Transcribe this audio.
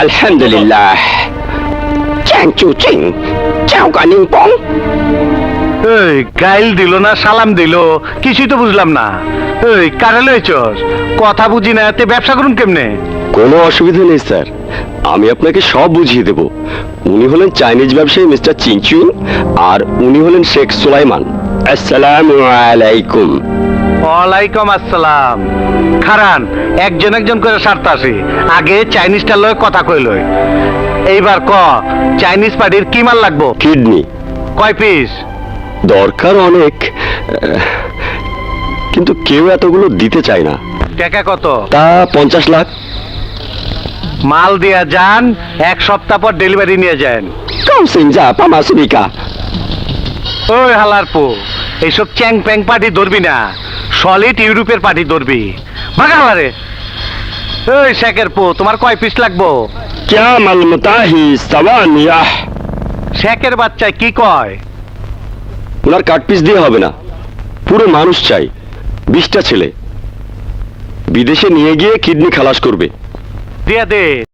আলহামদুলিল্লাহ চ্যাং চু চিং চাও কানিং পং এই গাইল দিল না সালাম দিল? কিছুই তো বুঝলাম না। এই কারে লইছস? কথা বুঝি না তে ব্যবসা করুন কেমনে? কোনো অসুবিধা নেই স্যার। আমি আপনাকে সব বুঝিয়ে দেব। উনি হলেন চাইনিজ ব্যবসায়ী মিস্টার চিংচুং আর উনি হলেন শেখ সুলাইমান। আসসালামু আলাইকুম। ওয়ালাইকুম আসসালাম। খারান একজন একজন করে সারতে আসি। আগে চাইনিজটার লয় কথা কইলই এইবার ক চাইনিজ পার্টির কি মাল লাগবো? কিডনি। কয় পিস? দরকার অনেক। কিন্তু কেউ এতগুলো দিতে চায় না। টাকা কত? তা পঞ্চাশ লাখ। মাল দিয়া যান এক সপ্তাহ পর ডেলিভারি নিয়ে যান। কম সিং যা পামাসুরিকা ওই হালার পো। এইসব চ্যাং প্যাং পার্টি ধরবি না। সলিড ইউরোপের পার্টি ধরবি। বাগালারে ওই শেখের পো তোমার কয় পিস লাগবো? ক্যামাল মুতাহি সাওয়ানিয়াহ? শেখের বাচ্চা কি কয়? ওনার কাট পিস দিয়ে হবে না। পুরো মানুষ চাই। বিশটা ছেলে। বিদেশে নিয়ে গিয়ে কিডনি খালাস করবে। দিয়া দে।